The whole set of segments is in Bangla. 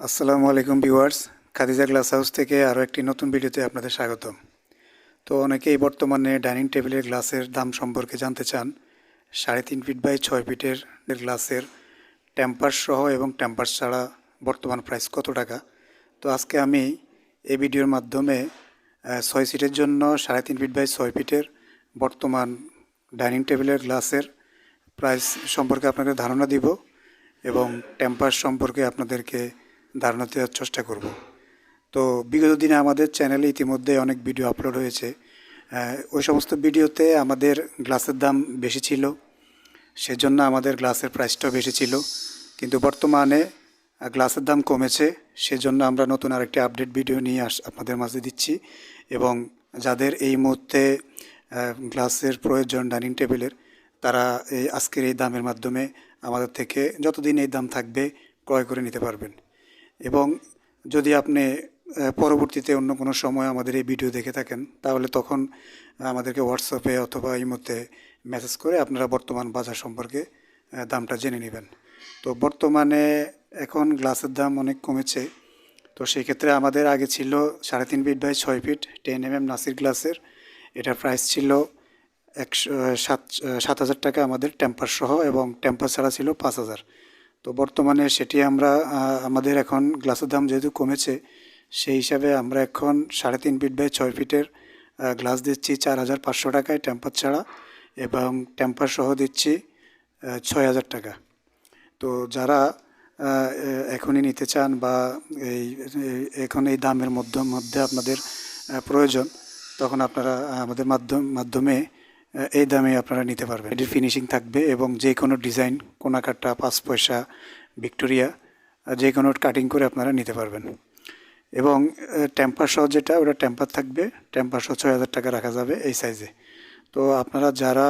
আসসালামু আলাইকুম ভিউয়ার্স, খাদিজা গ্লাস হাউস থেকে আরও একটি নতুন ভিডিওতে আপনাদের স্বাগতম। তো অনেকেই বর্তমানে ডাইনিং টেবিলের গ্লাসের দাম সম্পর্কে জানতে চান। সাড়ে তিন ফিট বাই ছয় ফিটের গ্লাসের টেম্পার সহ এবং টেম্পার ছাড়া বর্তমান প্রাইস কত টাকা? তো আজকে আমি এই ভিডিওর মাধ্যমে ছয় সিটের জন্য সাড়ে তিন ফিট বাই ছয় ফিটের বর্তমান ডাইনিং টেবিলের গ্লাসের প্রাইস সম্পর্কে আপনাকে ধারণা দিব এবং টেম্পার সম্পর্কে আপনাদেরকে ধারণা দেওয়ার চেষ্টা করব। তো বিগত দিনে আমাদের চ্যানেলে ইতিমধ্যে অনেক ভিডিও আপলোড হয়েছে। ওই সমস্ত ভিডিওতে আমাদের গ্লাসের দাম বেশি ছিল। সেজন্য আমাদের গ্লাসের প্রাইসটাও বেশি ছিল। কিন্তু বর্তমানে গ্লাসের দাম কমেছে। সেজন্য আমরা নতুন আরেকটি আপডেট ভিডিও নিয়ে আস আপনাদের মাঝে দিচ্ছি। এবং যাদের এই মুহূর্তে গ্লাসের প্রয়োজন ডাইনিং টেবিলের তারা এই আজকের এই দামের মাধ্যমে আমাদের থেকে যতদিন এই দাম থাকবে, ক্রয় করে নিতে পারবেন। এবং যদি আপনি পরবর্তীতে অন্য কোনো সময় আমাদের এই ভিডিও দেখে থাকেন, তাহলে তখন আমাদেরকে হোয়াটসঅ্যাপে অথবা এই মধ্যে মেসেজ করে আপনারা বর্তমান বাজার সম্পর্কে দামটা জেনে নেবেন। তো বর্তমানে এখন গ্লাসের দাম অনেক কমেছে। তো সেই ক্ষেত্রে আমাদের আগে ছিল সাড়ে তিন ফিট বাই ছয় feet ten M M Nasir গ্লাসের। এটার প্রাইস ছিল একশো সাত সাত হাজার টাকা আমাদের টেম্পার সহ এবং টেম্পার ছাড়া ছিল পাঁচ হাজার। তো বর্তমানে সেটি আমরা আমাদের এখন গ্লাসের দাম যেহেতু কমেছে, সেই হিসাবে আমরা এখন সাড়ে তিন ফিট বাই ছয় ফিটের গ্লাস দিচ্ছি চার হাজার পাঁচশো টাকায় টেম্পার ছাড়া এবং টেম্পার সহ দিচ্ছি ছয় হাজার টাকা। তো যারা এখনই নিতে চান বা এই এখন এই দামের মধ্যে মধ্যে আপনাদের প্রয়োজন, তখন আপনারা আমাদের মাধ্যম, মাধ্যমে এই দামে আপনারা নিতে পারবেন। এটির ফিনিশিং থাকবে এবং যে কোনো ডিজাইন কোনাকাটা পাঁচ পয়সা ভিক্টোরিয়া যে কোনো কাটিং করে আপনারা নিতে পারবেন। এবং টেম্পার সহ যেটা ওটা টেম্পার থাকবে। টেম্পার সহ ছয় হাজার টাকা রাখা যাবে এই সাইজে তো আপনারা যারা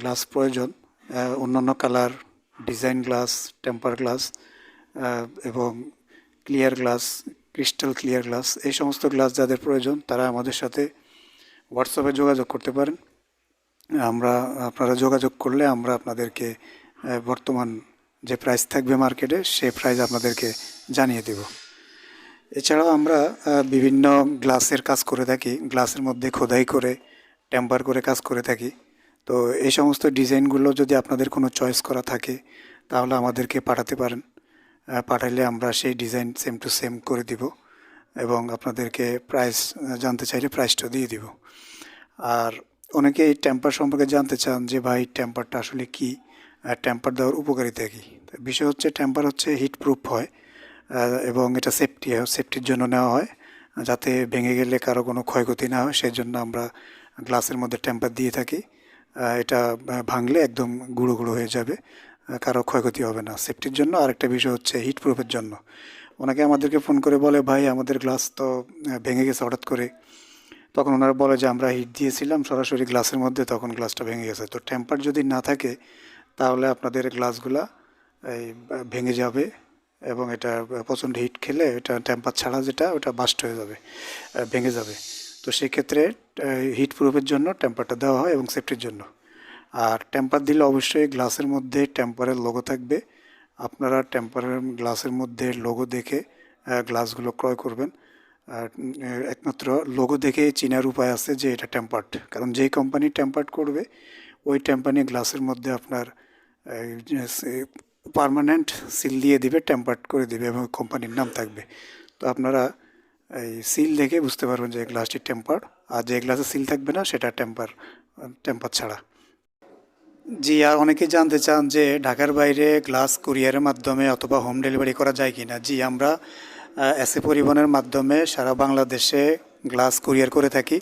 গ্লাস প্রয়োজন অন্যান্য colour design glass temper glass এবং clear glass crystal clear glass এই সমস্ত গ্লাস যাদের প্রয়োজন তারা আমাদের সাথে হোয়াটসঅ্যাপে যোগাযোগ করতে পারেন। আমরা আপনারা যোগাযোগ করলে আমরা আপনাদেরকে বর্তমান যে প্রাইস থাকবে মার্কেটে সে প্রাইস আপনাদেরকে জানিয়ে দেব। এছাড়াও আমরা বিভিন্ন গ্লাসের কাজ করে থাকি। গ্লাসের মধ্যে খোদাই করে টেম্পার করে কাজ করে থাকি। তো এই সমস্ত ডিজাইনগুলো যদি আপনাদের কোনো চয়েস করা থাকে, তাহলে আমাদেরকে পাঠাতে পারেন। পাঠাইলে আমরা সেই ডিজাইন সেম টু সেম করে দিব এবং আপনাদেরকে প্রাইস জানতে চাইলে প্রাইসটা দিয়ে দিব। আর অনেকে এই টেম্পার সম্পর্কে জানতে চান যে ভাই টেম্পারটা আসলে কি? টেম্পার দেওয়ার উপকারিতা কী? বিষয় হচ্ছে টেম্পার হচ্ছে হিট প্রুফ হয় এবং এটা সেফটি সেফটির জন্য নেওয়া হয়, যাতে ভেঙে গেলে কারও কোনো ক্ষয়ক্ষতি না হয় সেই জন্য আমরা গ্লাসের মধ্যে টেম্পার দিয়ে থাকি। এটা ভাঙলে একদম গুঁড়ো গুঁড়ো হয়ে যাবে কারও ক্ষয়ক্ষতি হবে না। সেফটির জন্য আরেকটা বিষয় হচ্ছে হিট প্রুফের জন্য। ওনাকে আমাদেরকে ফোন করে বলে, ভাই, আমাদের গ্লাস তো ভেঙে গেছে হঠাৎ করে। তখন ওনারা বলে যে, আমরা হিট দিয়েছিলাম সরাসরি গ্লাসের মধ্যে, তখন গ্লাসটা ভেঙে গেছে। তো টেম্পার যদি না থাকে, তাহলে আপনাদের গ্লাসগুলা এই, ভেঙে যাবে এবং এটা প্রচণ্ড হিট খেলে এটা টেম্পার ছাড়া যেটা, ওটা বাস্ট হয়ে যাবে ভেঙে যাবে। তো সেক্ষেত্রে হিট প্রুফের জন্য টেম্পারটা দেওয়া হয় এবং সেফটির জন্য। আর টেম্পার দিলে অবশ্যই গ্লাসের মধ্যে টেম্পারের লোগো থাকবে। আপনারা টেম্পারের গ্লাসের মধ্যে লোগো দেখে গ্লাসগুলো ক্রয় করবেন। একমাত্র লোগো দেখে চেনার উপায় আছে যে এটা টেম্পার্ড কারণ যেই কোম্পানি টেম্পার্ড করবে, ওই কোম্পানি গ্লাসের মধ্যে আপনার পার্মানেন্ট সিল দিয়ে দিবে টেম্পার্ড করে দিবে এবং কোম্পানির নাম থাকবে। তো আপনারা এই সিল দেখে বুঝতে পারবেন যে গ্লাসটি টেম্পার আর যে গ্লাসে সিল থাকবে না, সেটা টেম্পার টেম্পার ছাড়া। জি, আর অনেকে জানতে চান যে ঢাকার বাইরে গ্লাস কুরিয়ারের মাধ্যমে অথবা হোম ডেলিভারি করা যায় কি না জি, আমরা এসে পরিবহনের মাধ্যমে সারা বাংলাদেশে গ্লাস কুরিয়ার করে থাকি।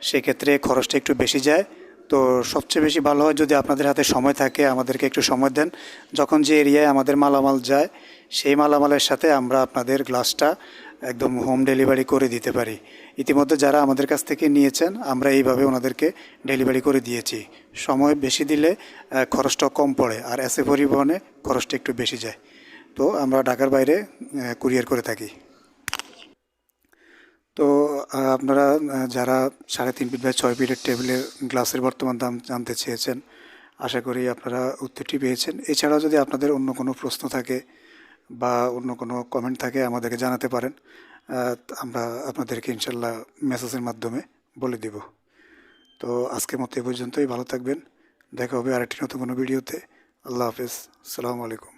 সেক্ষেত্রে খরচটা একটু বেশি যায়। তো সবচেয়ে বেশি ভালো হয় যদি আপনাদের হাতে সময় থাকে, আমাদেরকে একটু সময় দেন। যখন যে এরিয়ায় আমাদের মালামাল যায়, সেই মালামালের সাথে আমরা আপনাদের গ্লাসটা একদম হোম ডেলিভারি করে দিতে পারি। ইতিমধ্যে যারা আমাদের কাছ থেকে নিয়েছেন, আমরা এইভাবে ওনাদেরকে ডেলিভারি করে দিয়েছি। সময় বেশি দিলে খরচটা কম পড়ে, আর এসে পরিবহনে খরচটা একটু বেশি যায়। তো আমরা ঢাকার বাইরে কুরিয়ার করে থাকি। তো আপনারা যারা সাড়ে তিন ফিট বা ছয় ফিটের টেবিলের গ্লাসের বর্তমান দাম জানতে চেয়েছেন, আশা করি আপনারা উত্তরটি পেয়েছেন। এছাড়াও যদি আপনাদের অন্য কোনো প্রশ্ন থাকে বা অন্য কোনো কমেন্ট থাকে, আমাদেরকে জানাতে পারেন। আমরা আপনাদেরকে ইনশাল্লাহ মেসেজের মাধ্যমে বলে দিব। তো, আজকের মতো এ পর্যন্তই। ভালো থাকবেন। দেখা হবে আরেকটি নতুন কোনো ভিডিওতে। আল্লাহ হাফেজ। আসসালামু আলাইকুম।